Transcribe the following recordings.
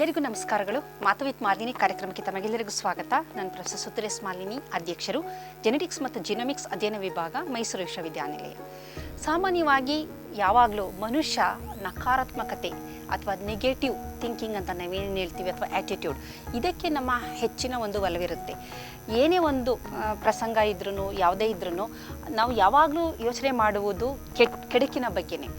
ಎಲ್ಲರಿಗೂ ನಮಸ್ಕಾರಗಳು. ಮಾತು ವಿತ್ ಮಾಲಿನಿ ಕಾರ್ಯಕ್ರಮಕ್ಕೆ ತಮಗೆಲ್ಲರಿಗೂ ಸ್ವಾಗತ. ನಾನು ಪ್ರೊಫೆಸರ್ ಸುತರೇಶ್ ಮಾಲಿನಿ, ಅಧ್ಯಕ್ಷರು ಜೆನೆಟಿಕ್ಸ್ ಮತ್ತು ಜಿನೋಮಿಕ್ಸ್ ಅಧ್ಯಯನ ವಿಭಾಗ, ಮೈಸೂರು ವಿಶ್ವವಿದ್ಯಾನಿಲಯ. ಸಾಮಾನ್ಯವಾಗಿ ಯಾವಾಗಲೂ ಮನುಷ್ಯ ನಕಾರಾತ್ಮಕತೆ ಅಥವಾ ನೆಗೆಟಿವ್ ಥಿಂಕಿಂಗ್ ಅಂತ ನಾವೇನು ಹೇಳ್ತೀವಿ ಅಥವಾ ಆ್ಯಟಿಟ್ಯೂಡ್ ಇದಕ್ಕೆ ನಮ್ಮ ಹೆಚ್ಚಿನ ಒಂದು ಒಲವಿರುತ್ತೆ. ಏನೇ ಒಂದು ಪ್ರಸಂಗ ಇದ್ರೂ ಯಾವುದೇ ಇದ್ರೂ ನಾವು ಯಾವಾಗಲೂ ಯೋಚನೆ ಮಾಡುವುದು ಕೆಟ್, ಕೆಡುಕಿನ ಬಗ್ಗೆನೇ.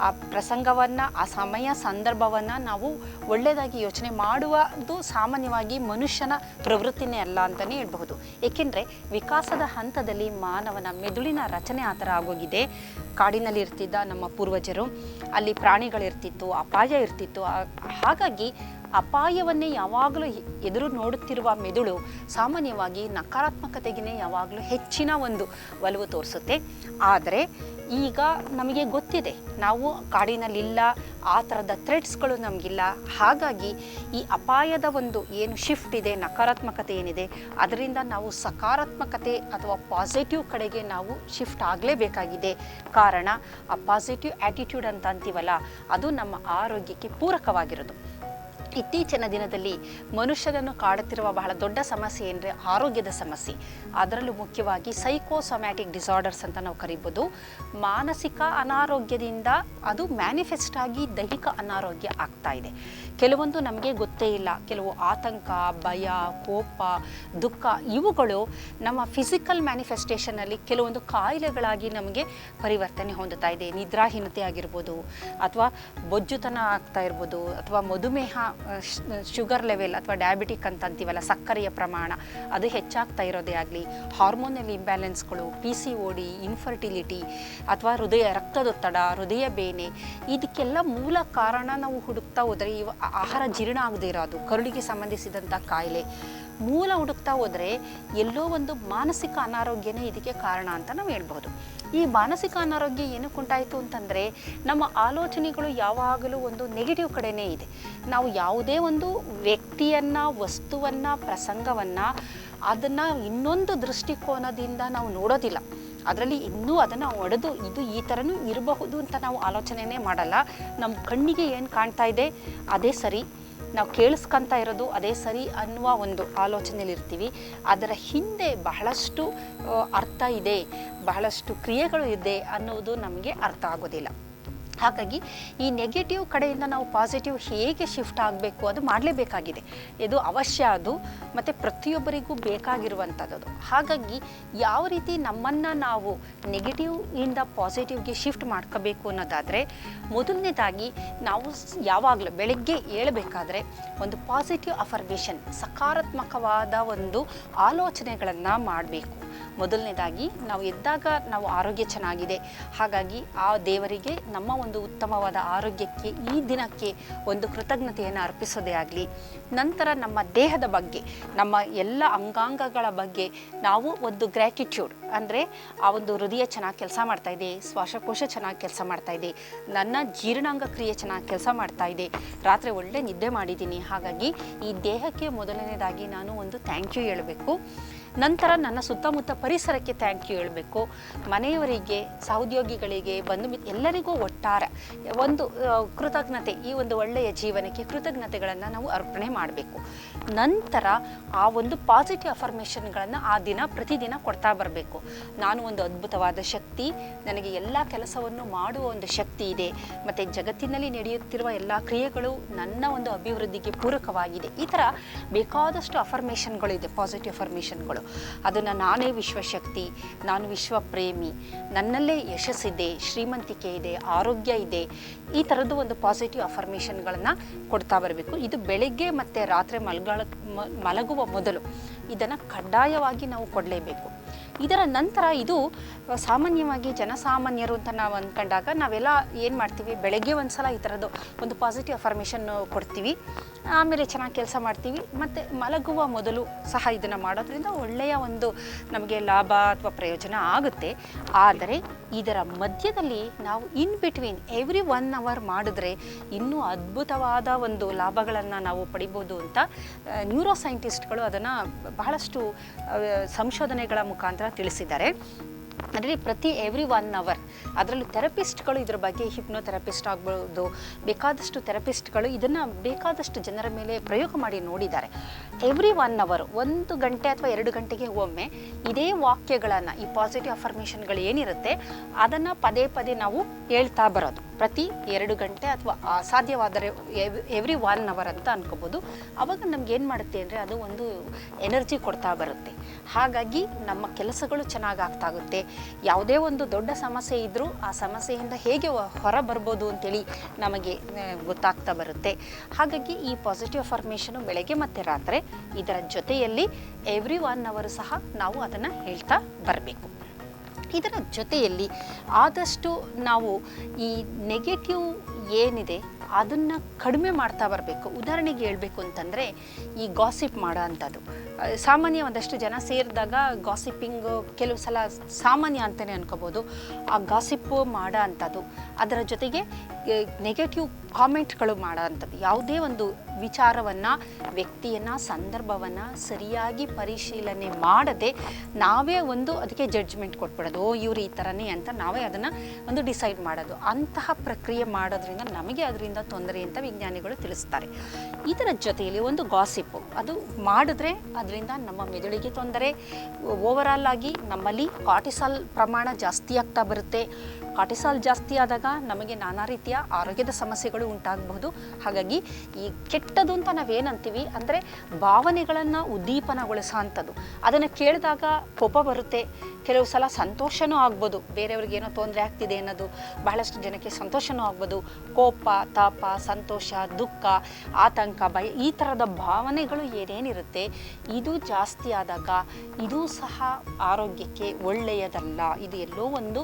ಆ ಪ್ರಸಂಗವನ್ನು, ಆ ಸಮಯ, ಸಂದರ್ಭವನ್ನು ನಾವು ಒಳ್ಳೆಯದಾಗಿ ಯೋಚನೆ ಮಾಡುವುದು ಸಾಮಾನ್ಯವಾಗಿ ಮನುಷ್ಯನ ಪ್ರವೃತ್ತಿನೇ ಅಲ್ಲ ಅಂತಲೇ ಹೇಳ್ಬಹುದು. ಏಕೆಂದರೆ ವಿಕಾಸದ ಹಂತದಲ್ಲಿ ಮಾನವನ ಮೆದುಳಿನ ರಚನೆ ಆ ಥರ ಆಗೋಗಿದೆ. ಕಾಡಿನಲ್ಲಿ ಇರ್ತಿದ್ದ ನಮ್ಮ ಪೂರ್ವಜರು, ಅಲ್ಲಿ ಪ್ರಾಣಿಗಳಿರ್ತಿತ್ತು, ಅಪಾಯ ಇರ್ತಿತ್ತು. ಹಾಗಾಗಿ ಅಪಾಯವನ್ನೇ ಯಾವಾಗಲೂ ಎದುರು ನೋಡುತ್ತಿರುವ ಮೆದುಳು ಸಾಮಾನ್ಯವಾಗಿ ನಕಾರಾತ್ಮಕತೆಗೇ ಯಾವಾಗಲೂ ಹೆಚ್ಚಿನ ಒಂದು ಒಲವು ತೋರಿಸುತ್ತೆ. ಆದರೆ ಈಗ ನಮಗೆ ಗೊತ್ತಿದೆ, ನಾವು ಕಾಡಿನಲ್ಲಿಲ್ಲ, ಆ ಥರದ ಥ್ರೆಡ್ಸ್ಗಳು ನಮಗಿಲ್ಲ. ಹಾಗಾಗಿ ಈ ಅಪಾಯದ ಒಂದು ಏನು ಶಿಫ್ಟ್ ಇದೆ, ನಕಾರಾತ್ಮಕತೆ ಏನಿದೆ, ಅದರಿಂದ ನಾವು ಸಕಾರಾತ್ಮಕತೆ ಅಥವಾ ಪಾಸಿಟಿವ್ ಕಡೆಗೆ ನಾವು ಶಿಫ್ಟ್ ಆಗಲೇಬೇಕಾಗಿದೆ. ಕಾರಣ, ಆ ಪಾಸಿಟಿವ್ ಆ್ಯಟಿಟ್ಯೂಡ್ ಅಂತ ಅಂತೀವಲ್ಲ, ಅದು ನಮ್ಮ ಆರೋಗ್ಯಕ್ಕೆ ಪೂರಕವಾಗಿರೋದು. ಇತ್ತೀಚಿನ ದಿನದಲ್ಲಿ ಮನುಷ್ಯರನ್ನು ಕಾಡುತ್ತಿರುವ ಬಹಳ ದೊಡ್ಡ ಸಮಸ್ಯೆ ಅಂದರೆ ಆರೋಗ್ಯದ ಸಮಸ್ಯೆ. ಅದರಲ್ಲೂ ಮುಖ್ಯವಾಗಿ ಸೈಕೋಸೊಮ್ಯಾಟಿಕ್ ಡಿಸಾರ್ಡರ್ಸ್ ಅಂತ ನಾವು ಕರಿಬೋದು. ಮಾನಸಿಕ ಅನಾರೋಗ್ಯದಿಂದ ಅದು ಮ್ಯಾನಿಫೆಸ್ಟ್ ಆಗಿ ದೈಹಿಕ ಅನಾರೋಗ್ಯ ಆಗ್ತಾ ಇದೆ. ಕೆಲವೊಂದು ನಮಗೆ ಗೊತ್ತೇ ಇಲ್ಲ. ಕೆಲವು ಆತಂಕ, ಭಯ, ಕೋಪ, ದುಃಖ ಇವುಗಳು ನಮ್ಮ ಫಿಸಿಕಲ್ ಮ್ಯಾನಿಫೆಸ್ಟೇಷನಲ್ಲಿ ಕೆಲವೊಂದು ಕಾಯಿಲೆಗಳಾಗಿ ನಮಗೆ ಪರಿವರ್ತನೆ ಹೊಂದುತ್ತಾ ಇದೆ. ನಿದ್ರಾಹೀನತೆ ಆಗಿರ್ಬೋದು ಅಥವಾ ಬೊಜ್ಜುತನ ಆಗ್ತಾ ಇರ್ಬೋದು ಅಥವಾ ಮಧುಮೇಹ ಶುಗರ್ ಲೆವೆಲ್ ಅಥವಾ ಡಯಾಬಿಟಿಕ್ ಅಂತ ಅಂತೀವಲ್ಲ, ಸಕ್ಕರೆಯ ಪ್ರಮಾಣ, ಅದು ಹೆಚ್ಚಾಗ್ತಾ ಇರೋದೇ ಆಗಲಿ hormonal ಇಂಬ್ಯಾಲೆನ್ಸ್ಗಳು P C O D infertility ಅಥವಾ ಹೃದಯ, ರಕ್ತದೊತ್ತಡ, ಹೃದಯ ಬೇನೆ, ಇದಕ್ಕೆಲ್ಲ ಮೂಲ ಕಾರಣ ನಾವು ಹುಡುಕ್ತಾ ಹೋದರೆ ಇವ ಆಹಾರ ಜೀರ್ಣ ಆಗದೇ ಇರೋದು. ಕರುಳಿಗೆ ಸಂಬಂಧಿಸಿದಂಥ ಕಾಯಿಲೆ ಮೂಲ ಹುಡುಕ್ತಾ ಹೋದರೆ ಎಲ್ಲೋ ಒಂದು ಮಾನಸಿಕ ಅನಾರೋಗ್ಯನೇ ಇದಕ್ಕೆ ಕಾರಣ ಅಂತ ನಾವು ಹೇಳ್ಬೋದು. ಈ ಮಾನಸಿಕ ಅನಾರೋಗ್ಯ ಏನಕ್ಕೆ ಉಂಟಾಯಿತು ಅಂತಂದರೆ ನಮ್ಮ ಆಲೋಚನೆಗಳು ಯಾವಾಗಲೂ ಒಂದು ನೆಗೆಟಿವ್ ಕಡೆನೇ ಇದೆ. ನಾವು ಯಾವುದೇ ಒಂದು ವ್ಯಕ್ತಿಯನ್ನು, ವಸ್ತುವನ್ನು, ಪ್ರಸಂಗವನ್ನು ಅದನ್ನು ಇನ್ನೊಂದು ದೃಷ್ಟಿಕೋನದಿಂದ ನಾವು ನೋಡೋದಿಲ್ಲ. ಅದರಲ್ಲಿ ಇನ್ನೂ ಅದನ್ನು ಒಡೆದು ಇದು ಈ ಥರನೂ ಇರಬಹುದು ಅಂತ ನಾವು ಆಲೋಚನೆನೇ ಮಾಡಲ್ಲ. ನಮ್ಮ ಕಣ್ಣಿಗೆ ಏನು ಕಾಣ್ತಾ ಇದೆ? ಅದೇ ಸರಿ. ನಾವು ಕೇಳಿಸ್ಕೊಂತ ಇರೋದು ಅದೇ ಸರಿ ಅನ್ನುವ ಒಂದು ಆಲೋಚನೆಯಲ್ಲಿ ಇರ್ತೀವಿ ಅದರ ಹಿಂದೆ ಬಹಳಷ್ಟು ಅರ್ಥ ಇದೆ, ಬಹಳಷ್ಟು ಕ್ರಿಯೆಗಳು ಇದೆ ಅನ್ನೋದು ನಮಗೆ ಅರ್ಥ ಆಗೋದಿಲ್ಲ. ಹಾಗಾಗಿ ಈ ನೆಗೆಟಿವ್ ಕಡೆಯಿಂದ ನಾವು ಪಾಸಿಟಿವ್ ಹೇಗೆ ಶಿಫ್ಟ್ ಆಗಬೇಕು ಅದು ಮಾಡಲೇಬೇಕಾಗಿದೆ. ಇದು ಅವಶ್ಯ ಅದು, ಮತ್ತು ಪ್ರತಿಯೊಬ್ಬರಿಗೂ ಬೇಕಾಗಿರುವಂಥದ್ದು ಹಾಗಾಗಿ ಯಾವ ರೀತಿ ನಮ್ಮನ್ನು ನಾವು ನೆಗೆಟಿವ್ ಇಂದ ಪಾಸಿಟಿವ್ಗೆ ಶಿಫ್ಟ್ ಮಾಡ್ಕೋಬೇಕು ಅನ್ನೋದಾದರೆ, ಮೊದಲನೇದಾಗಿ ನಾವು ಯಾವಾಗಲೂ ಬೆಳಗ್ಗೆ ಏಳಬೇಕಾದ್ರೆ ಒಂದು ಪಾಸಿಟಿವ್ ಅಫರ್ಮೇಷನ್ ಸಕಾರಾತ್ಮಕವಾದ ಒಂದು ಆಲೋಚನೆಗಳನ್ನು ಮಾಡಬೇಕು. ಮೊದಲನೇದಾಗಿ ನಾವು ಎದ್ದಾಗ ನಾವು ಆರೋಗ್ಯ ಚೆನ್ನಾಗಿದೆ. ಹಾಗಾಗಿ ಆ ದೇವರಿಗೆ ನಮ್ಮ ಒಂದು ಉತ್ತಮವಾದ ಆರೋಗ್ಯಕ್ಕೆ ಈ ದಿನಕ್ಕೆ ಒಂದು ಕೃತಜ್ಞತೆಯನ್ನು ಅರ್ಪಿಸೋದೇ ಆಗಲಿ. ನಂತರ ನಮ್ಮ ದೇಹದ ಬಗ್ಗೆ, ನಮ್ಮ ಎಲ್ಲ ಅಂಗಾಂಗಗಳ ಬಗ್ಗೆ ನಾವು ಒಂದು ಗ್ರ್ಯಾಟಿಟ್ಯೂಡ್ ಅಂದರೆ ಆ ಒಂದು ಹೃದಯ ಚೆನ್ನಾಗಿ ಕೆಲಸ ಮಾಡ್ತಾ ಇದೆ, ಶ್ವಾಸಕೋಶ ಚೆನ್ನಾಗಿ ಕೆಲಸ ಮಾಡ್ತಾ ಇದೆ, ನನ್ನ ಜೀರ್ಣಾಂಗ ಕ್ರಿಯೆ ಚೆನ್ನಾಗಿ ಕೆಲಸ ಮಾಡ್ತಾ ಇದೆ, ರಾತ್ರಿ ಒಳ್ಳೆ ನಿದ್ದೆ ಮಾಡಿದ್ದೀನಿ. ಹಾಗಾಗಿ ಈ ದೇಹಕ್ಕೆ ಮೊದಲನೇದಾಗಿ ನಾನು ಒಂದು ಥ್ಯಾಂಕ್ ಯು ಹೇಳಬೇಕು. ನಂತರ ನನ್ನ ಸುತ್ತಮುತ್ತ ಪರಿಸರಕ್ಕೆ ಥ್ಯಾಂಕ್ ಯು ಹೇಳಬೇಕು. ಮನೆಯವರಿಗೆ, ಸಹೋದ್ಯೋಗಿಗಳಿಗೆ, ಬಂಧು ಎಲ್ಲರಿಗೂ ಒಟ್ಟಾರೆ ಒಂದು ಕೃತಜ್ಞತೆ, ಈ ಒಂದು ಒಳ್ಳೆಯ ಜೀವನಕ್ಕೆ ಕೃತಜ್ಞತೆಗಳನ್ನು ನಾವು ಅರ್ಪಣೆ ಮಾಡಬೇಕು. ನಂತರ ಆ ಒಂದು ಪಾಸಿಟಿವ್ ಅಫರ್ಮೇಷನ್ಗಳನ್ನು ಆ ದಿನ ಪ್ರತಿದಿನ ಕೊಡ್ತಾ ಬರಬೇಕು. ನಾನು ಒಂದು ಅದ್ಭುತವಾದ ಶಕ್ತಿ, ನನಗೆ ಎಲ್ಲ ಕೆಲಸವನ್ನು ಮಾಡುವ ಒಂದು ಶಕ್ತಿ ಇದೆ. ಮತ್ತು ಜಗತ್ತಿನಲ್ಲಿ ನಡೆಯುತ್ತಿರುವ ಎಲ್ಲ ಕ್ರಿಯೆಗಳು ನನ್ನ ಒಂದು ಅಭಿವೃದ್ಧಿಗೆ ಪೂರಕವಾಗಿದೆ. ಈ ಥರ ಬೇಕಾದಷ್ಟು ಅಫರ್ಮೇಷನ್ಗಳಿದೆ ಪಾಸಿಟಿವ್ ಅಫರ್ಮೇಷನ್ಗಳು ಅದನ್ನು ನಾನೇ ವಿಶ್ವಶಕ್ತಿ, ನಾನು ವಿಶ್ವ ಪ್ರೇಮಿ ನನ್ನಲ್ಲೇ ಯಶಸ್ಸಿದೆ, ಶ್ರೀಮಂತಿಕೆ ಇದೆ, ಆರೋಗ್ಯ ಇದೆ, ಈ ಥರದ್ದು ಒಂದು ಪಾಸಿಟಿವ್ ಅಫರ್ಮೇಷನ್ಗಳನ್ನು ಕೊಡ್ತಾ ಬರಬೇಕು. ಇದು ಬೆಳಗ್ಗೆ ಮತ್ತು ರಾತ್ರಿ ಮಲ್ಗಳ ಮಲಗುವ ಮೊದಲು. ಇದನ್ನು ಕಡ್ಡಾಯವಾಗಿ ನಾವು ಕೊಡಲೇಬೇಕು. ಇದರ ನಂತರ ಇದು ಸಾಮಾನ್ಯವಾಗಿ ಜನಸಾಮಾನ್ಯರು ಅಂತ ನಾವು ಅಂದ್ಕೊಂಡಾಗ ನಾವೆಲ್ಲ ಏನು ಮಾಡ್ತೀವಿ? ಬೆಳಗ್ಗೆ ಒಂದು ಸಲ ಈ ಥರದ್ದು ಒಂದು ಪಾಸಿಟಿವ್ ಅಫರ್ಮೇಷನ್ ಕೊಡ್ತೀವಿ. ಆಮೇಲೆ ಚೆನ್ನಾಗಿ ಕೆಲಸ ಮಾಡ್ತೀವಿ. ಮತ್ತು ಮಲಗುವ ಮೊದಲು ಸಹ ಇದನ್ನು ಮಾಡೋದ್ರಿಂದ ಒಳ್ಳೆಯ ಒಂದು ನಮಗೆ ಲಾಭ ಅಥವಾ ಪ್ರಯೋಜನ ಆಗುತ್ತೆ. ಆದರೆ ಇದರ ಮಧ್ಯದಲ್ಲಿ ನಾವು in between every one hour ಮಾಡಿದ್ರೆ ಇನ್ನೂ ಅದ್ಭುತವಾದ ಒಂದು ಲಾಭಗಳನ್ನು ನಾವು ಪಡಿಬೋದು ಅಂತ ನ್ಯೂರೋ ಸೈಂಟಿಸ್ಟ್ಗಳು ಅದನ್ನು ಬಹಳಷ್ಟು ಸಂಶೋಧನೆಗಳ ಮುಖಾಂತರ ತಿಳಿಸಿದ್ದಾರೆ. ಅದರಲ್ಲಿ ಪ್ರತಿ ಎವ್ರಿ ಒನ್ ಅವರ್ ಅದರಲ್ಲೂ ಥೆರಪಿಸ್ಟ್ಗಳು ಇದ್ರ ಬಗ್ಗೆ ಹಿಪ್ನೋಥೆರಪಿಸ್ಟ್ ಆಗ್ಬೋದು, ಬೇಕಾದಷ್ಟು ಥೆರಪಿಸ್ಟ್ಗಳು ಇದನ್ನು ಬೇಕಾದಷ್ಟು ಜನರ ಮೇಲೆ ಪ್ರಯೋಗ ಮಾಡಿ ನೋಡಿದ್ದಾರೆ. ಎವ್ರಿ ಒನ್ ಅವರ್ ಒಂದು ಗಂಟೆ ಅಥವಾ ಎರಡು ಗಂಟೆಗೆ ಒಮ್ಮೆ ಇದೇ ವಾಕ್ಯಗಳನ್ನು, ಈ ಪಾಸಿಟಿವ್ ಅಫರ್ಮೇಷನ್ಗಳು ಏನಿರುತ್ತೆ, ಅದನ್ನು ಪದೇ ಪದೇ ನಾವು ಹೇಳ್ತಾ ಬರೋದು. ಪ್ರತಿ ಎರಡು ಗಂಟೆ ಅಥವಾ ಅಸಾಧ್ಯವಾದರೆ ಎವ್ರಿ ಒನ್ ಅವರ್ ಅಂತ ಅನ್ಕೋಬೋದು. ಅವಾಗ ನಮ್ಗೆ ಏನು ಮಾಡುತ್ತೆ ಅಂದರೆ, ಅದು ಒಂದು ಎನರ್ಜಿ ಕೊಡ್ತಾ ಬರುತ್ತೆ. ಹಾಗಾಗಿ ನಮ್ಮ ಕೆಲಸಗಳು ಚೆನ್ನಾಗಿ ಆಗ್ತಾಗುತ್ತೆ ಯಾವುದೇ ಒಂದು ದೊಡ್ಡ ಸಮಸ್ಯೆ ಇದ್ದರೂ ಆ ಸಮಸ್ಯೆಯಿಂದ ಹೇಗೆ ಹೊರ ಬರ್ಬೋದು ಅಂತೇಳಿ ನಮಗೆ ಗೊತ್ತಾಗ್ತಾ ಬರುತ್ತೆ. ಹಾಗಾಗಿ ಈ ಪಾಸಿಟಿವ್ ಅಫರ್ಮೇಷನು ಬೆಳಗ್ಗೆ ಮತ್ತು ರಾತ್ರಿ ಇದರ ಜೊತೆಯಲ್ಲಿ ಎವ್ರಿ ಒನ್ ಅವರು ಸಹ ನಾವು ಅದನ್ನು ಹೇಳ್ತಾ ಬರಬೇಕು. ಇದರ ಜೊತೆಯಲ್ಲಿ ಆದಷ್ಟು ನಾವು ಈ ನೆಗೆಟಿವ್ ಏನಿದೆ ಅದನ್ನು ಕಡಿಮೆ ಮಾಡ್ತಾ ಬರಬೇಕು. ಉದಾಹರಣೆಗೆ ಹೇಳಬೇಕು ಅಂತಂದರೆ ಈ ಗಾಸಿಪ್ ಮಾಡೋ ಅಂಥದ್ದು ಸಾಮಾನ್ಯ ಒಂದಷ್ಟು ಜನ ಸೇರಿದಾಗ ಗಾಸಿಪಿಂಗ್ ಕೆಲವು ಸಲ ಸಾಮಾನ್ಯ ಅಂತಲೇ ಅನ್ಕೋಬೋದು. ಆ ಗಾಸಿಪ್ಪು ಮಾಡೋ ಅಂಥದ್ದು ಅದರ ಜೊತೆಗೆ ನೆಗೆಟಿವ್ ಕಾಮೆಂಟ್ಗಳು ಮಾಡೋ ಅಂಥದ್ದು ಯಾವುದೇ ಒಂದು ವಿಚಾರವನ್ನು, ವ್ಯಕ್ತಿಯನ್ನು, ಸಂದರ್ಭವನ್ನು ಸರಿಯಾಗಿ ಪರಿಶೀಲನೆ ಮಾಡದೆ ನಾವೇ ಒಂದು ಅದಕ್ಕೆ ಜಡ್ಜ್ಮೆಂಟ್ ಕೊಟ್ಬಿಡೋದು, ಓ, ಇವ್ರು ಈ ಥರನೇ ಅಂತ ನಾವೇ ಅದನ್ನು ಒಂದು ಡಿಸೈಡ್ ಮಾಡೋದು. ಅಂತಹ ಪ್ರಕ್ರಿಯೆ ಮಾಡೋದ್ರಿಂದ ನಮಗೆ ಅದರಿಂದ ತೊಂದರೆ ಅಂತ ವಿಜ್ಞಾನಿಗಳು ತಿಳಿಸ್ತಾರೆ. ಇದರ ಜೊತೆಯಲ್ಲಿ ಒಂದು ಗಾಸಿಪ್ಪು ಅದು ಮಾಡಿದ್ರೆ ಅದರಿಂದ ನಮ್ಮ ಮೆದುಳಿಗೆ ತೊಂದರೆ ಓವರಾಲ್ ಆಗಿ ನಮ್ಮಲ್ಲಿ ಕಾರ್ಟಿಸಾಲ್ ಪ್ರಮಾಣ ಜಾಸ್ತಿ ಆಗ್ತಾ ಬರುತ್ತೆ. ಕಾರ್ಟಿಸಾಲ್ ಜಾಸ್ತಿ ಆದಾಗ ನಮಗೆ ನಾನಾ ರೀತಿಯ ಆರೋಗ್ಯದ ಸಮಸ್ಯೆಗಳು ಉಂಟಾಗಬಹುದು. ಹಾಗಾಗಿ ಈ ಕೆಟ್ಟದು ಅಂತ ನಾವೇನಂತೀವಿ ಅಂದರೆ ಭಾವನೆಗಳನ್ನು ಉದ್ದೀಪನಗೊಳಿಸೋ ಅಂಥದ್ದು ಅದನ್ನು ಕೇಳಿದಾಗ ಕೋಪ ಬರುತ್ತೆ. ಕೆಲವು ಸಲ ಸಂತೋಷನೂ ಆಗ್ಬೋದು. ಬೇರೆಯವ್ರಿಗೆ ಏನೋ ತೊಂದರೆ ಆಗ್ತಿದೆ ಅನ್ನೋದು ಬಹಳಷ್ಟು ಜನಕ್ಕೆ ಸಂತೋಷನೂ ಆಗ್ಬೋದು. ಕೋಪ, ತಾಪ, ಸಂತೋಷ, ದುಃಖ, ಆತಂಕ, ಭಯ ಈ ಥರದ ಭಾವನೆಗಳು ಏನೇನಿರುತ್ತೆ, ಇದು ಜಾಸ್ತಿ ಆದಾಗ ಇದು ಸಹ ಆರೋಗ್ಯಕ್ಕೆ ಒಳ್ಳೆಯದಲ್ಲ. ಇದು ಎಲ್ಲೋ ಒಂದು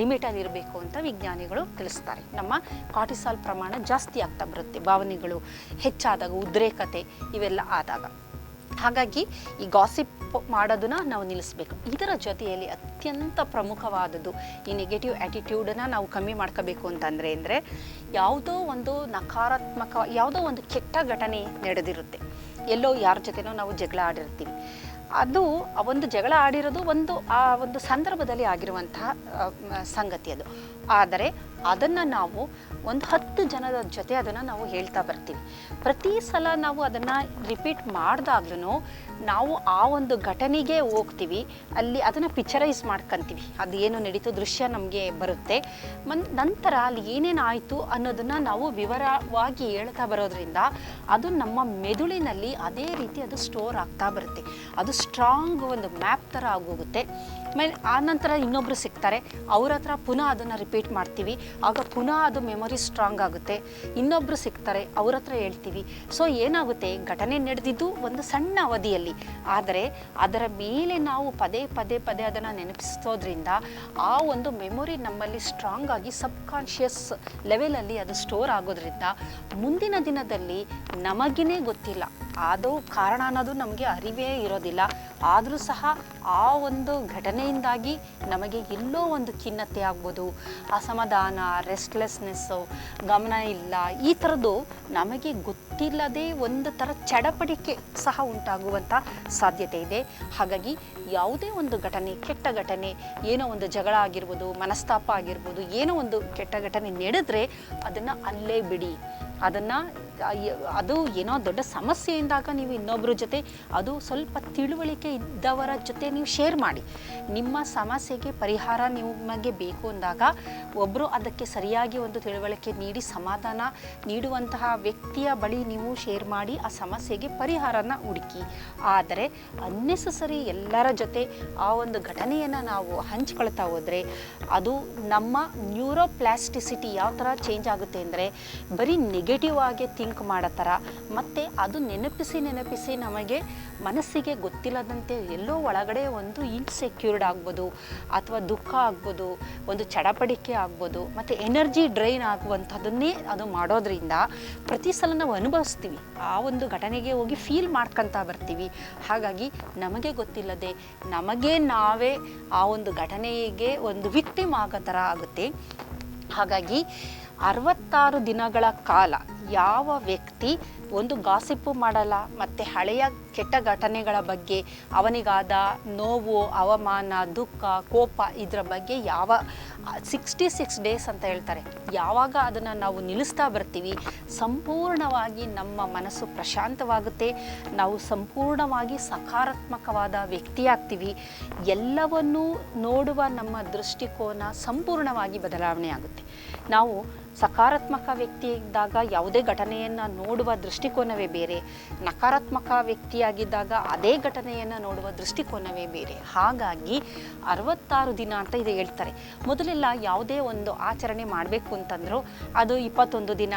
ಲಿಮಿಟಲ್ಲಿ ಇರಬೇಕು ಅಂತ ವಿಜ್ಞಾನಿಗಳು ತಿಳಿಸ್ತಾರೆ. ನಮ್ಮ ಕಾಟಿಸಾಲ್ ಪ್ರಮಾಣ ಜಾಸ್ತಿ ಆಗ್ತಾ ಬರುತ್ತೆ. ಭಾವನೆಗಳು ಹೆಚ್ಚಾದಾಗ, ಉದ್ರೇಕತೆ ಇವೆಲ್ಲ ಆದಾಗ. ಹಾಗಾಗಿ ಈ ಗಾಸಿಪ್ ಮಾಡೋದನ್ನ ನಾವು ನಿಲ್ಲಿಸಬೇಕು. ಇದರ ಜೊತೆಯಲ್ಲಿ ಅತ್ಯಂತ ಪ್ರಮುಖವಾದದ್ದು ಈ ನೆಗೆಟಿವ್ ಆ್ಯಟಿಟ್ಯೂಡನ್ನು ನಾವು ಕಮ್ಮಿ ಮಾಡ್ಕೋಬೇಕು ಅಂತಂದರೆ ಅಂದರೆ ಯಾವುದೋ ಒಂದು ನಕಾರಾತ್ಮಕ, ಯಾವುದೋ ಒಂದು ಕೆಟ್ಟ ಘಟನೆ ನಡೆದಿರುತ್ತೆ. ಎಲ್ಲೋ ಯಾರ ಜೊತೆನೋ ನಾವು ಜಗಳ ಆಡಿರ್ತೀವಿ. ಅದು ಒಂದು ಜಗಳ ಆಡಿರೋದು ಒಂದು ಆ ಒಂದು ಸಂದರ್ಭದಲ್ಲಿ ಆಗಿರುವಂತಹ ಸಂಗತಿ ಅದು. ಆದರೆ ಅದನ್ನು ನಾವು ಒಂದು ಹತ್ತು ಜನದ ಜೊತೆ ಅದನ್ನು ನಾವು ಹೇಳ್ತಾ ಬರ್ತೀವಿ. ಪ್ರತಿ ಸಲ ನಾವು ಅದನ್ನು ರಿಪೀಟ್ ಮಾಡಿದಾಗ್ಲೂ ನಾವು ಆ ಒಂದು ಘಟನೆಗೆ ಹೋಗ್ತೀವಿ. ಅಲ್ಲಿ ಅದನ್ನು ಪಿಕ್ಚರೈಸ್ ಮಾಡ್ಕೊಂತೀವಿ. ಅದು ಏನು ನಡೀತು, ದೃಶ್ಯ ನಮಗೆ ಬರುತ್ತೆ. ಮನ್, ನಂತರ ಅಲ್ಲಿ ಏನೇನು ಆಯಿತು ಅನ್ನೋದನ್ನು ನಾವು ವಿವರವಾಗಿ ಹೇಳ್ತಾ ಬರೋದ್ರಿಂದ ಅದು ನಮ್ಮ ಮೆದುಳಿನಲ್ಲಿ ಅದೇ ರೀತಿ ಅದು ಸ್ಟೋರ್ ಆಗ್ತಾ ಬರುತ್ತೆ. ಅದು ಸ್ಟ್ರಾಂಗ್ ಒಂದು ಮ್ಯಾಪ್ ಥರ ಆಗೋಗುತ್ತೆ. ಆಮೇಲೆ, ಆ ನಂತರ ಇನ್ನೊಬ್ಬರು ಸಿಗ್ತಾರೆ ಅವ್ರ ಹತ್ರ ಪುನಃ ಅದನ್ನು ರಿಪೀಟ್ ಮಾಡ್ತೀವಿ. ಆಗ ಪುನಃ ಅದು ಮೆಮೊರಿ ಸ್ಟ್ರಾಂಗ್ ಆಗುತ್ತೆ. ಇನ್ನೊಬ್ಬರು ಸಿಗ್ತಾರೆ ಅವ್ರ ಹತ್ರ ಹೇಳ್ತೀವಿ. ಸೊ ಏನಾಗುತ್ತೆ? ಘಟನೆ ನಡೆದಿದ್ದು ಒಂದು ಸಣ್ಣ ಅವಧಿಯಲ್ಲಿ. ಆದರೆ, ಅದರ ಮೇಲೆ ನಾವು ಪದೇ ಪದೇ ಪದೇ ಅದನ್ನು ನೆನಪಿಸೋದ್ರಿಂದ ಆ ಒಂದು ಮೆಮೊರಿ ನಮ್ಮಲ್ಲಿ ಸ್ಟ್ರಾಂಗ್ ಆಗಿ ಸಬ್ಕಾನ್ಷಿಯಸ್ ಲೆವೆಲಲ್ಲಿ ಅದು ಸ್ಟೋರ್ ಆಗೋದ್ರಿಂದ ಮುಂದಿನ ದಿನದಲ್ಲಿ ನಮಗಿನೇ ಗೊತ್ತಿಲ್ಲ. ಅದು ಕಾರಣ ಅನ್ನೋದು ನಮಗೆ ಅರಿವೇ ಇರೋದಿಲ್ಲ. ಆದರೂ ಸಹ ಆ ಒಂದು ಘಟನೆಯಿಂದಾಗಿ ನಮಗೆ ಎಲ್ಲೋ ಒಂದು ಖಿನ್ನತೆ ಆಗ್ಬೋದು. ಅಸಮಾಧಾನ ರೆಸ್ಟ್ಲೆಸ್ನೆಸ್ಸು ಗಮನ ಇಲ್ಲ, ಈ ಥರದ್ದು ನಮಗೆ ಗೊತ್ತಿಲ್ಲದೆ ಒಂದು ಥರ ಚಡಪಡಿಕೆ ಸಹ ಉಂಟಾಗುವಂಥ ಸಾಧ್ಯತೆ ಇದೆ. ಹಾಗಾಗಿ ಯಾವುದೇ ಒಂದು ಘಟನೆ, ಕೆಟ್ಟ ಘಟನೆ, ಏನೋ ಒಂದು ಜಗಳ ಆಗಿರ್ಬೋದು, ಮನಸ್ತಾಪ ಆಗಿರ್ಬೋದು, ಏನೋ ಒಂದು ಕೆಟ್ಟ ಘಟನೆ ನಡೆದ್ರೆ ಅದನ್ನು ಅಲ್ಲೇ ಬಿಡಿ. ಅದನ್ನು ಅದು ಏನೋ ದೊಡ್ಡ ಸಮಸ್ಯೆಯಿಂದಾಗ ನೀವು ಇನ್ನೊಬ್ಬರ ಜೊತೆ, ಅದು ಸ್ವಲ್ಪ ತಿಳುವಳಿಕೆ ಇದ್ದವರ ಜೊತೆ ನೀವು ಶೇರ್ ಮಾಡಿ. ನಿಮ್ಮ ಸಮಸ್ಯೆಗೆ ಪರಿಹಾರ ನಿಮಗೆ ಬೇಕು ಅಂದಾಗ ಒಬ್ಬರು ಅದಕ್ಕೆ ಸರಿಯಾಗಿ ಒಂದು ತಿಳುವಳಿಕೆ ನೀಡಿ, ಸಮಾಧಾನ ನೀಡುವಂತಹ ವ್ಯಕ್ತಿಯ ಬಳಿ ನೀವು ಶೇರ್ ಮಾಡಿ, ಆ ಸಮಸ್ಯೆಗೆ ಪರಿಹಾರನ ಹುಡುಕಿ. ಆದರೆ ಅನ್ನೆಸಸರಿ ಎಲ್ಲರ ಜೊತೆ ಆ ಒಂದು ಘಟನೆಯನ್ನು ನಾವು ಹಂಚ್ಕೊಳ್ತಾ ಹೋದರೆ, ಅದು ನಮ್ಮ ನ್ಯೂರೋಪ್ಲಾಸ್ಟಿಸಿಟಿ ಯಾವ ಥರ ಚೇಂಜ್ ಆಗುತ್ತೆ ಅಂದರೆ, ಬರೀ ನೆಗೆಟಿವ್ ಆಗಿ ಥಿಂಕ್ ಮಾಡೋ ಥರ ಮತ್ತು ಅದು ನೆನಪಿಸಿ ನೆನಪಿಸಿ ನಮಗೆ ಮನಸ್ಸಿಗೆ ಗೊತ್ತಿಲ್ಲದಂತೆ ಎಲ್ಲೋ ಒಳಗಡೆ ಒಂದು ಇನ್ಸೆಕ್ಯೂರ್ಡ್ ಆಗ್ಬೋದು, ಅಥವಾ ದುಃಖ ಆಗ್ಬೋದು, ಒಂದು ಚಡಪಡಿಕೆ ಆಗ್ಬೋದು, ಮತ್ತು ಎನರ್ಜಿ ಡ್ರೈನ್ ಆಗುವಂಥದ್ದನ್ನೇ ಅದು ಮಾಡೋದ್ರಿಂದ ಪ್ರತಿ ಸಲ ನಾವು ಅನುಭವಿಸ್ತೀವಿ. ಆ ಒಂದು ಘಟನೆಗೆ ಹೋಗಿ ಫೀಲ್ ಮಾಡ್ಕೊತಾ ಬರ್ತೀವಿ. ಹಾಗಾಗಿ ನಮಗೆ ಗೊತ್ತಿಲ್ಲದೆ ನಮಗೆ ನಾವೇ ಆ ಒಂದು ಘಟನೆಗೆ ಒಂದು ವಿಕ್ಟಿಮ್ ಆಗೋ ಥರ ಆಗುತ್ತೆ. ಹಾಗಾಗಿ ಅರವತ್ತಾರು ದಿನಗಳ ಕಾಲ ಯಾವ ವ್ಯಕ್ತಿ ಒಂದು ಗಾಸಿಪ್ಪು ಮಾಡಲ್ಲ ಮತ್ತು ಹಳೆಯ ಕೆಟ್ಟ ಘಟನೆಗಳ ಬಗ್ಗೆ, ಅವನಿಗಾದ ನೋವು, ಅವಮಾನ, ದುಃಖ, ಕೋಪ ಇದರ ಬಗ್ಗೆ ಯಾವ, ಸಿಕ್ಸ್ಟಿ ಸಿಕ್ಸ್ ಡೇಸ್ ಅಂತ ಹೇಳ್ತಾರೆ. ಯಾವಾಗ ಅದನ್ನು ನಾವು ನಿಲ್ಲಿಸ್ತಾ ಬರ್ತೀವಿ, ಸಂಪೂರ್ಣವಾಗಿ ನಮ್ಮ ಮನಸ್ಸು ಪ್ರಶಾಂತವಾಗುತ್ತೆ. ನಾವು ಸಂಪೂರ್ಣವಾಗಿ ಸಕಾರಾತ್ಮಕವಾದ ವ್ಯಕ್ತಿಯಾಗ್ತೀವಿ ಎಲ್ಲವನ್ನೂ ನೋಡುವ ನಮ್ಮ ದೃಷ್ಟಿಕೋನ ಸಂಪೂರ್ಣವಾಗಿ ಬದಲಾವಣೆ ಆಗುತ್ತೆ. ನಾವು ಸಕಾರಾತ್ಮಕ ವ್ಯಕ್ತಿ ಇದ್ದಾಗ ಯಾವುದೇ ಘಟನೆಯನ್ನು ನೋಡುವ ದೃಷ್ಟಿಕೋನವೇ ಬೇರೆ. ನಕಾರಾತ್ಮಕ ವ್ಯಕ್ತಿಯಾಗಿದ್ದಾಗ ಅದೇ ಘಟನೆಯನ್ನು ನೋಡುವ ದೃಷ್ಟಿಕೋನವೇ ಬೇರೆ. ಹಾಗಾಗಿ ಅರವತ್ತಾರು ದಿನ ಅಂತ ಇದು ಹೇಳ್ತಾರೆ. ಮೊದಲೆಲ್ಲ ಯಾವುದೇ ಒಂದು ಆಚರಣೆ ಮಾಡಬೇಕು ಅಂತಂದ್ರು ಅದು ಇಪ್ಪತ್ತೊಂದು ದಿನ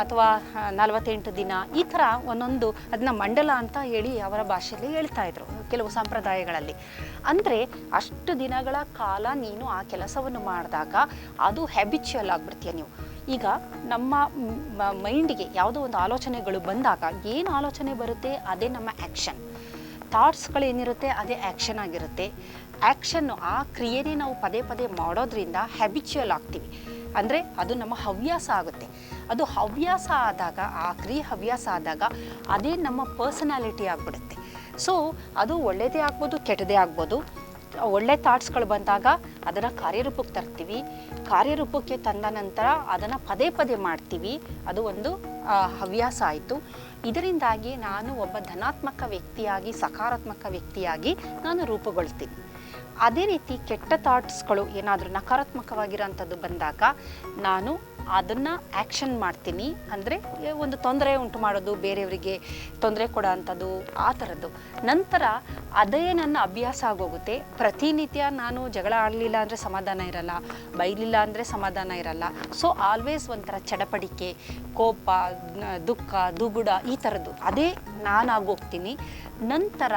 ಅಥವಾ ನಲವತ್ತೆಂಟು ದಿನ ಈ ಥರ ಒಂದೊಂದು ಅದನ್ನ ಮಂಡಲ ಅಂತ ಹೇಳಿ ಅವರ ಭಾಷೆಯಲ್ಲಿ ಹೇಳ್ತಾ ಇದ್ರು. ಕೆಲವು ಸಂಪ್ರದಾಯಗಳಲ್ಲಿ. ಅಂದರೆ ಅಷ್ಟು ದಿನಗಳ ಕಾಲ ನೀನು ಆ ಕೆಲಸವನ್ನು ಮಾಡಿದಾಗ ಅದು ಹ್ಯಾಬಿಚುವಲ್ ಆಗಿಬಿಡ್ತೀಯ ನೀವು. ಈಗ ನಮ್ಮ ಮೈಂಡಿಗೆ ಯಾವುದೋ ಒಂದು ಆಲೋಚನೆಗಳು ಬಂದಾಗ ಏನು ಆಲೋಚನೆ ಬರುತ್ತೆ? ಅದೇ ನಮ್ಮ ಆ್ಯಕ್ಷನ್ ಥಾಟ್ಸ್ಗಳೇನಿರುತ್ತೆ ಅದೇ ಆ್ಯಕ್ಷನ್ ಆಗಿರುತ್ತೆ. ಆ್ಯಕ್ಷನ್ನು ಆ ಕ್ರಿಯೆನೇ ನಾವು ಪದೇ ಪದೇ ಮಾಡೋದ್ರಿಂದ ಹ್ಯಾಬಿಚುವಲ್ ಆಗ್ತೀವಿ. ಅಂದರೆ ಅದು ನಮ್ಮ ಹವ್ಯಾಸ ಆಗುತ್ತೆ. ಅದು ಹವ್ಯಾಸ ಆದಾಗ, ಆ ಕ್ರಿಯೆ ಹವ್ಯಾಸ ಆದಾಗ ಅದೇ ನಮ್ಮ ಪರ್ಸನಾಲಿಟಿ ಆಗಿಬಿಡುತ್ತೆ. ಸೊ ಅದು ಒಳ್ಳೆಯದೇ ಆಗ್ಬೋದು, ಕೆಟ್ಟದೇ ಆಗ್ಬೋದು. ಒಳ್ಳೆ ಥಾಟ್ಸ್ಗಳು ಬಂದಾಗ ಅದನ್ನು ಕಾರ್ಯರೂಪಕ್ಕೆ ತರ್ತೀವಿ. ಕಾರ್ಯರೂಪಕ್ಕೆ ತಂದ ನಂತರ ಅದನ್ನು ಪದೇ ಪದೇ ಮಾಡ್ತೀವಿ. ಅದು ಒಂದು ಹವ್ಯಾಸ ಆಯಿತು. ಇದರಿಂದಾಗಿ ನಾನು ಒಬ್ಬ ಧನಾತ್ಮಕ ವ್ಯಕ್ತಿಯಾಗಿ, ಸಕಾರಾತ್ಮಕ ವ್ಯಕ್ತಿಯಾಗಿ ನಾನು ರೂಪುಗೊಳ್ತೀನಿ. ಅದೇ ರೀತಿ ಕೆಟ್ಟ ಥಾಟ್ಸ್ಗಳು ಏನಾದರೂ ನಕಾರಾತ್ಮಕವಾಗಿರೋಂಥದ್ದು ಬಂದಾಗ ನಾನು ಅದನ್ನು ಆ್ಯಕ್ಷನ್ ಮಾಡ್ತೀನಿ. ಅಂದರೆ ಒಂದು ತೊಂದರೆ ಉಂಟು ಮಾಡೋದು, ಬೇರೆಯವರಿಗೆ ತೊಂದರೆ ಕೊಡೋ ಅಂಥದ್ದು ಆ ಥರದ್ದು ನಂತರ ಅದೇ ನನ್ನ ಅಭ್ಯಾಸ ಆಗೋಗುತ್ತೆ. ಪ್ರತಿನಿತ್ಯ ನಾನು ಜಗಳ ಆಡಲಿಲ್ಲ ಅಂದರೆ ಸಮಾಧಾನ ಇರಲ್ಲ, ಬೈಲಿಲ್ಲ ಅಂದರೆ ಸಮಾಧಾನ ಇರಲ್ಲ. ಸೊ ಆಲ್ವೇಸ್ ಒಂಥರ ಚಡಪಡಿಕೆ, ಕೋಪ ದುಃಖ, ದುಗುಡ, ಈ ಥರದ್ದು ಅದೇ ನಾನಾಗೋಗ್ತೀನಿ ನಂತರ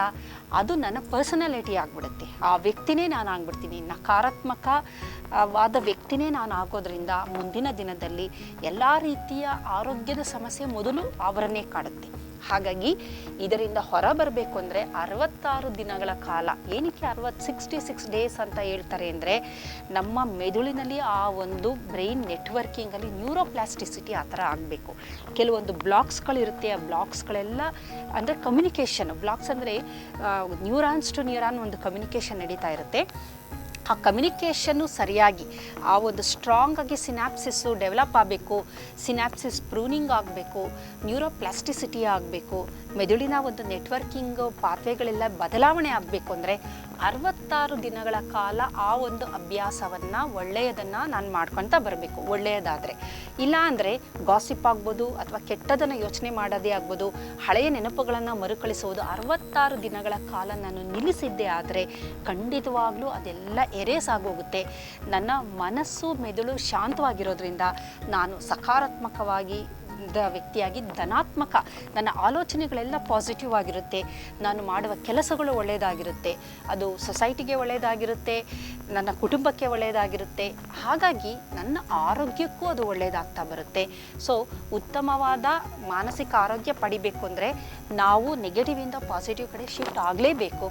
ಅದು ನನ್ನ ಪರ್ಸನಾಲಿಟಿ ಆಗಿಬಿಡುತ್ತೆ. ಆ ವ್ಯಕ್ತಿನೇ ನಾನು ಆಗ್ಬಿಡ್ತೀನಿ. ನಕಾರಾತ್ಮಕವಾದ ವಾದ ವ್ಯಕ್ತಿನೇ ನಾನು ಆಗೋದ್ರಿಂದ ಮುಂದಿನ ದಿನದಲ್ಲಿ ಎಲ್ಲ ರೀತಿಯ ಆರೋಗ್ಯದ ಸಮಸ್ಯೆ ಮೊದಲು ಅವರನ್ನೇ ಕಾಡುತ್ತೆ. ಹಾಗಾಗಿ ಇದರಿಂದ ಹೊರ ಬರಬೇಕು ಅಂದರೆ ಅರವತ್ತಾರು ದಿನಗಳ ಕಾಲ. ಏನಕ್ಕೆ ಅರವತ್ತು ಸಿಕ್ಸ್ಟಿ ಸಿಕ್ಸ್ ಡೇಸ್ ಅಂತ ಹೇಳ್ತಾರೆ ಅಂದರೆ ನಮ್ಮ ಮೆದುಳಿನಲ್ಲಿ ಆ ಒಂದು ಬ್ರೈನ್ ನೆಟ್ವರ್ಕಿಂಗಲ್ಲಿ ನ್ಯೂರೋಪ್ಲಾಸ್ಟಿಸಿಟಿ ಆ ಥರ ಆಗಬೇಕು. ಕೆಲವೊಂದು ಬ್ಲಾಕ್ಸ್ಗಳಿರುತ್ತೆ, ಆ ಬ್ಲಾಕ್ಸ್ಗಳೆಲ್ಲ ಅಂದರೆ ಕಮ್ಯುನಿಕೇಷನ್ ಬ್ಲಾಕ್ಸ್ ಅಂದರೆ ನ್ಯೂರಾನ್ಸ್ ಟು ನ್ಯೂರಾನ್ ಒಂದು ಕಮ್ಯುನಿಕೇಷನ್ ನಡೀತಾ ಇರುತ್ತೆ. ಆ ಕಮ್ಯುನಿಕೇಷನ್ನು ಸರಿಯಾಗಿ, ಆ ಒಂದು ಸ್ಟ್ರಾಂಗ್ ಆಗಿ ಸಿನಾಪ್ಸಿಸ್ಸು ಡೆವಲಪ್ ಆಗಬೇಕು ಸಿನಾಪ್ಸಿಸ್ ಪ್ರೂನಿಂಗ್ ಆಗಬೇಕು ನ್ಯೂರೋಪ್ಲಾಸ್ಟಿಸಿಟಿ ಆಗಬೇಕು, ಮೆದುಳಿನ ಒಂದು ನೆಟ್ವರ್ಕಿಂಗ್ ಪಾತ್ವೆಗಳೆಲ್ಲ ಬದಲಾವಣೆ ಆಗಬೇಕು ಅಂದರೆ ಅರವತ್ತಾರು ದಿನಗಳ ಕಾಲ ಆ ಒಂದು ಅಭ್ಯಾಸವನ್ನು ಒಳ್ಳೆಯದನ್ನು ನಾನು ಮಾಡ್ಕೊಳ್ತಾ ಬರಬೇಕು, ಒಳ್ಳೆಯದಾದರೆ. ಇಲ್ಲ ಅಂದರೆ ಗಾಸಿಪ್ ಆಗ್ಬೋದು ಅಥವಾ ಕೆಟ್ಟದನ್ನು ಯೋಚನೆ ಮಾಡೋದೇ ಆಗ್ಬೋದು, ಹಳೆಯ ನೆನಪುಗಳನ್ನು ಮರುಕಳಿಸುವುದು ಅರವತ್ತಾರು ದಿನಗಳ ಕಾಲ ನಾನು ನಿಲ್ಲಿಸಿದ್ದೆ ಆದರೆ ಖಂಡಿತವಾಗ್ಲೂ ಅದೆಲ್ಲ ಎರೇಸ್ ಆಗೋಗುತ್ತೆ. ನನ್ನ ಮನಸ್ಸು ಮೆದುಳು ಶಾಂತವಾಗಿರೋದ್ರಿಂದ ನಾನು ಸಕಾರಾತ್ಮಕವಾಗಿ ವ್ಯಕ್ತಿಯಾಗಿ ಧನಾತ್ಮಕ. ನನ್ನ ಆಲೋಚನೆಗಳೆಲ್ಲ ಪಾಸಿಟಿವ್ ಆಗಿರುತ್ತೆ. ನಾನು ಮಾಡುವ ಕೆಲಸಗಳು ಒಳ್ಳೆಯದಾಗಿರುತ್ತೆ ಅದು ಸೊಸೈಟಿಗೆ ಒಳ್ಳೆಯದಾಗಿರುತ್ತೆ ನನ್ನ ಕುಟುಂಬಕ್ಕೆ ಒಳ್ಳೆಯದಾಗಿರುತ್ತೆ ಹಾಗಾಗಿ ನನ್ನ ಆರೋಗ್ಯಕ್ಕೂ ಅದು ಒಳ್ಳೆಯದಾಗ್ತಾ ಬರುತ್ತೆ. ಸೊ ಉತ್ತಮವಾದ ಮಾನಸಿಕ ಆರೋಗ್ಯ ಪಡಿಬೇಕು ಅಂದರೆ ನಾವು ನೆಗೆಟಿವಿಂದ ಪಾಸಿಟಿವ್ ಕಡೆ ಶಿಫ್ಟ್ ಆಗಲೇಬೇಕು.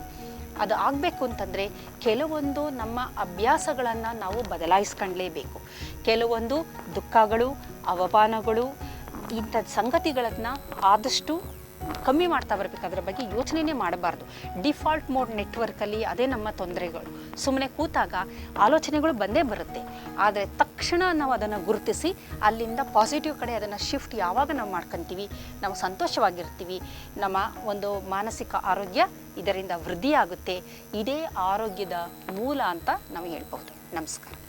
ಅದು ಆಗಬೇಕು ಅಂತಂದರೆ ಕೆಲವೊಂದು ನಮ್ಮ ಅಭ್ಯಾಸಗಳನ್ನು ನಾವು ಬದಲಾಯಿಸ್ಕೊಳ್ಳೇಬೇಕು ಕೆಲವೊಂದು ದುಃಖಗಳು, ಅವಮಾನಗಳು ಇಂಥ ಸಂಗತಿಗಳನ್ನ ಆದಷ್ಟು ಕಮ್ಮಿ ಮಾಡ್ತಾ ಬರಬೇಕು. ಅದರ ಬಗ್ಗೆ ಯೋಚನೆನೇ ಮಾಡಬಾರ್ದು. ಡಿಫಾಲ್ಟ್ ಮೋಡ್ ನೆಟ್ವರ್ಕಲ್ಲಿ ಅದೇ ನಮ್ಮ ತೊಂದರೆಗಳು. ಸುಮ್ಮನೆ ಕೂತಾಗ ಆಲೋಚನೆಗಳು ಬಂದೇ ಬರುತ್ತೆ. ಆದರೆ ತಕ್ಷಣ ನಾವು ಅದನ್ನು ಗುರುತಿಸಿ ಅಲ್ಲಿಂದ ಪಾಸಿಟಿವ್ ಕಡೆ ಅದನ್ನು ಶಿಫ್ಟ್ ಯಾವಾಗ ನಾವು ಮಾಡ್ಕೊತೀವಿ, ನಾವು ಸಂತೋಷವಾಗಿರ್ತೀವಿ, ನಮ್ಮ ಒಂದು ಮಾನಸಿಕ ಆರೋಗ್ಯ ಇದರಿಂದ ವೃದ್ಧಿಯಾಗುತ್ತೆ. ಇದೇ ಆರೋಗ್ಯದ ಮೂಲ ಅಂತ ನಾವು ಹೇಳ್ಬೋದು ನಮಸ್ಕಾರ.